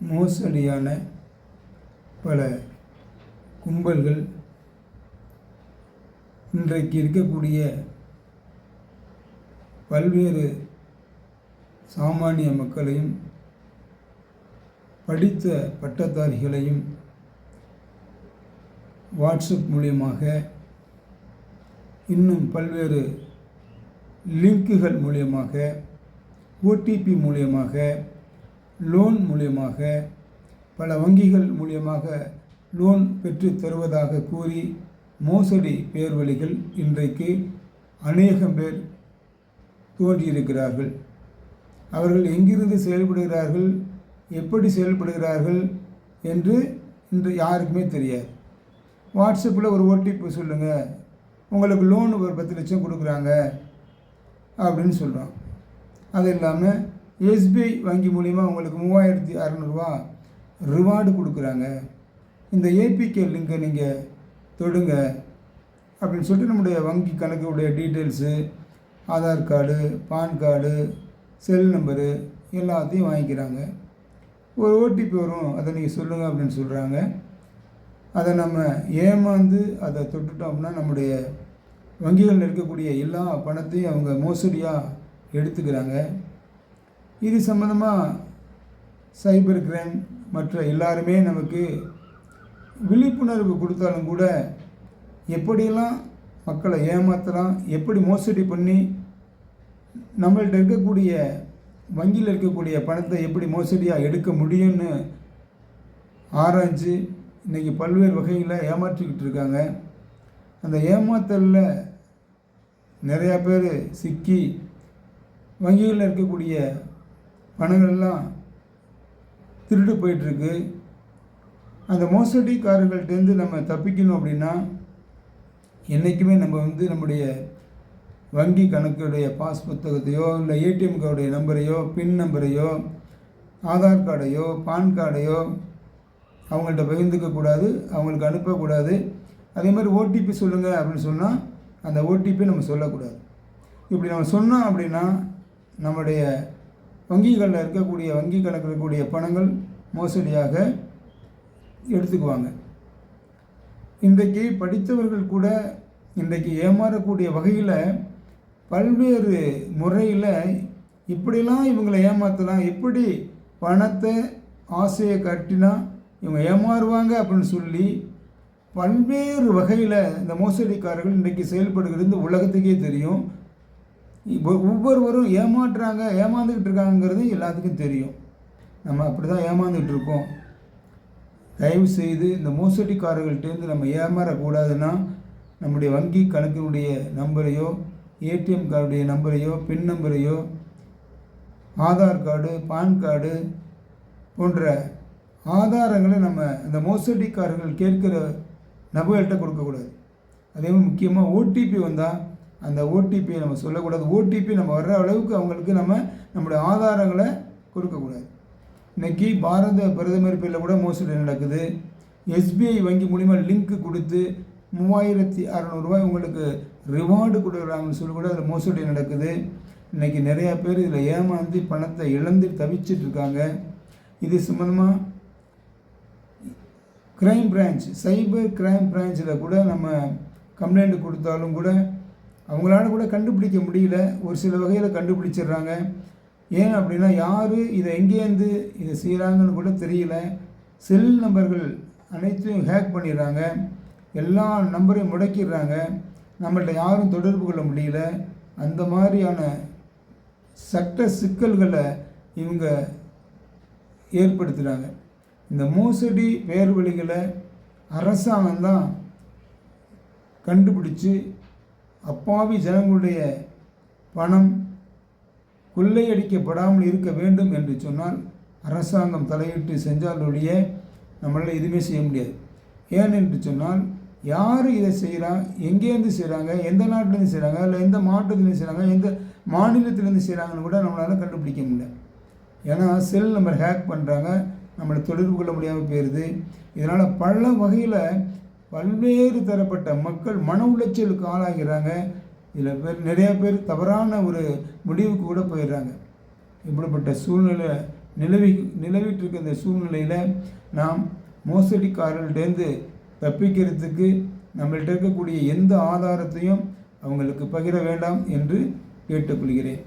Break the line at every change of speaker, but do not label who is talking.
மோசடியான பல கும்பல்கள் இன்றைக்கு இருக்கக்கூடிய பல்வேறு சாமானிய மக்களையும் படித்த பட்டதாரிகளையும் வாட்ஸ்அப் மூலியமாக இன்னும் பல்வேறு லிங்க்குகள் மூலியமாக ஓடிபி மூலியமாக லோன் மூலியமாக பல வங்கிகள் மூலியமாக லோன் பெற்று தருவதாக கூறி மோசடி பேர்வழிகள் இன்றைக்கு அநேகம் பேர் தோன்றியிருக்கிறார்கள். அவர்கள் எங்கிருந்து செயல்படுகிறார்கள் எப்படி செயல்படுகிறார்கள் என்று இன்று யாருக்குமே தெரியாது. வாட்ஸ்அப்பில் ஒரு ஓடிபி சொல்லுங்கள் உங்களுக்கு லோன் ஒரு பத்து லட்சம் கொடுக்குறாங்க அப்படின்னு சொல்கிறோம் அது இல்லாமல் எஸ்பிஐ வங்கி மூலிமா உங்களுக்கு மூவாயிரத்தி அறநூறுவா ரிவார்டு கொடுக்குறாங்க. இந்த ஏபிகே லிங்கை நீங்கள் தொடுங்க அப்படின்னு சொல்லிட்டு நம்முடைய வங்கி கணக்குடைய details Aadhaar card PAN card cell number எல்லாத்தையும் வாங்கிக்கிறாங்க. ஒரு ஓடிபி வரும் அதை நீங்கள் சொல்லுங்கள் அப்படின்னு சொல்கிறாங்க அதை நம்ம ஏமாந்து அதை தொட்டுட்டோம் அப்படின்னா நம்முடைய வங்கிகளில் இருக்கக்கூடிய எல்லா பணத்தையும் அவங்க மோசடியாக எடுத்துக்கிறாங்க. இது சம்மந்தமாக சைபர் கிரைம் மற்ற எல்லாருமே நமக்கு விழிப்புணர்வு கொடுத்தாலும் கூட எப்படியெல்லாம் மக்களை ஏமாற்றலாம் எப்படி மோசடி பண்ணி நம்மள்ட்ட இருக்கக்கூடிய வங்கியில் இருக்கக்கூடிய பணத்தை எப்படி மோசடியாக எடுக்க முடியும்னு ஆராய்ஞ்சு இன்றைக்கி பல்வேறு வகையில் ஏமாற்றிக்கிட்டு இருக்காங்க. அந்த ஏமாத்தலில் நிறையா பேர் சிக்கி வங்கிகளில் இருக்கக்கூடிய பணங்கள்லாம் திருடு போயிட்டுருக்கு. அந்த மோசடிக்காரர்கள்ட்டேருந்து நம்ம தப்பிக்கணும் அப்படின்னா என்றைக்குமே நம்ம வந்து நம்முடைய வங்கி கணக்குடைய பாஸ் புத்தகத்தையோ இல்லை ஏடிஎம் கார்டுடைய நம்பரையோ பின் நம்பரையோ ஆதார் கார்டையோ பான் கார்டையோ அவங்கள்ட்ட பகிர்ந்துக்கக்கூடாது அவங்களுக்கு அனுப்பக்கூடாது அதே மாதிரி ஓடிபி சொல்லுங்கள் அப்படின்னு சொன்னால் அந்த ஓடிபி நம்ம சொல்லக்கூடாது. இப்படி நம்ம சொன்னோம் அப்படின்னா நம்முடைய வங்கிகளில் இருக்கக்கூடிய வங்கி கணக்கில் இருக்கக்கூடிய பணங்கள் மோசடியாக எடுத்துக்குவாங்க. இன்றைக்கு படித்தவர்கள் கூட இன்றைக்கு ஏமாறக்கூடிய வகையில் பல்வேறு முறையில் இப்படிலாம் இவங்களை ஏமாற்றலாம் எப்படி பணத்தை ஆசையை கட்டினா இவங்க ஏமாறுவாங்க அப்படின்னு சொல்லி பல்வேறு வகையில் இந்த மோசடிக்காரர்கள் இன்றைக்கு செயல்படுகிறது இந்த உலகத்துக்கே தெரியும். ஒவ்வொருவரும் ஏமாற்றுறாங்க ஏமாந்துக்கிட்டு இருக்காங்கிறது எல்லாத்துக்கும் தெரியும். நம்ம அப்படி தான் ஏமாந்துக்கிட்டு இருக்கோம் தயவு செய்து இந்த மோசடிக்காரர்கள்ட்டேருந்து நம்ம ஏமாறக்கூடாதுன்னா நம்முடைய வங்கி கணக்கினுடைய நம்பரையோ ஏடிஎம் கார்டுடைய நம்பரையோ பின் நம்பரையோ ஆதார் கார்டு பான் கார்டு போன்ற ஆதாரங்களை நம்ம இந்த மோசடிக்காரர்கள் கேட்கிற நபர்கள்ட்ட கொடுக்கக்கூடாது. அதே மாதிரி முக்கியமாக ஓடிபி வந்தால் அந்த ஓடிபியை நம்ம சொல்லக்கூடாது. ஓடிபி நம்ம வர்ற அளவுக்கு அவங்களுக்கு நம்ம நம்முடைய ஆதாரங்களை கொடுக்கக்கூடாது. இன்றைக்கி பாரத பிரதமர் பேரில் கூட மோசடி நடக்குது. எஸ்பிஐ வங்கி மூலிமா லிங்க்கு கொடுத்து மூவாயிரத்தி அறநூறுரூவாய் உங்களுக்கு ரிவார்டு கொடுக்குறாங்கன்னு சொல்லி கூட அதில் மோசடி நடக்குது. இன்றைக்கி நிறையா பேர் இதில் ஏமாந்து பணத்தை இழந்து தவிச்சிட்டு இருக்காங்க. இது சம்மந்தமாக க்ரைம் பிரான்ச் சைபர் க்ரைம் பிரான்ச்சில் கூட நம்ம கம்ப்ளைண்ட் கொடுத்தாலும் கூட அவங்களால கூட கண்டுபிடிக்க முடியல. ஒரு சில வகையில் கண்டுபிடிச்சிடுறாங்க. ஏன் அப்படின்னா யார் இதை எங்கேருந்து இதை செய்கிறாங்கன்னு கூட தெரியல. செல் நம்பர்கள் அனைத்தையும் ஹேக் பண்ணிடுறாங்க. எல்லா நம்பரையும் முடக்கிடுறாங்க. நம்மள்ட்ட யாரும் தொடர்பு கொள்ள முடியல. அந்த மாதிரியான சட்ட சிக்கல்களை இவங்க ஏற்படுத்துகிறாங்க இந்த மோசடி பேர் வழிகளை அரசாங்கம் தான் கண்டுபிடிச்சு அப்பாவி ஜனங்களுடைய பணம் கொள்ளையடிக்கப்படாமல் இருக்க வேண்டும் என்று சொன்னால் அரசாங்கம் தலையிட்டு செஞ்சாலொழிய நம்மளால் எதுவுமே செய்ய முடியாது. ஏன் என்று சொன்னால் யார் இதை செய்கிறா எங்கேருந்து செய்கிறாங்க எந்த நாட்டிலேருந்து செய்கிறாங்க இல்லை எந்த மாவட்டத்துலேருந்து செய்கிறாங்க எந்த மாநிலத்திலேருந்து செய்கிறாங்கன்னு கூட நம்மளால் கண்டுபிடிக்க முடியல. ஏன்னா செல் நம்பர் ஹேக் பண்ணுறாங்க நம்மளை தொடர்பு கொள்ள முடியாமல் போயிடுது இதனால் பல வகையில் பல்வேறு தரப்பட்ட மக்கள் மன உளைச்சலுக்கு ஆளாகிறாங்க. சில பேர் நிறைய பேர் தவறான ஒரு முடிவுக்கு கூட போயிடுறாங்க. இப்படிப்பட்ட சூழ்நிலை நிலவி நிலவிட்டிருக்க இந்த சூழ்நிலையில் நாம் மோசடிக்காரர்கள்டேந்து தப்பிக்கிறதுக்கு நம்மள்கிட்ட இருக்கக்கூடிய எந்த ஆதாரத்தையும் அவங்களுக்கு பகிர வேண்டாம் என்று கேட்டுக்கொள்கிறேன்.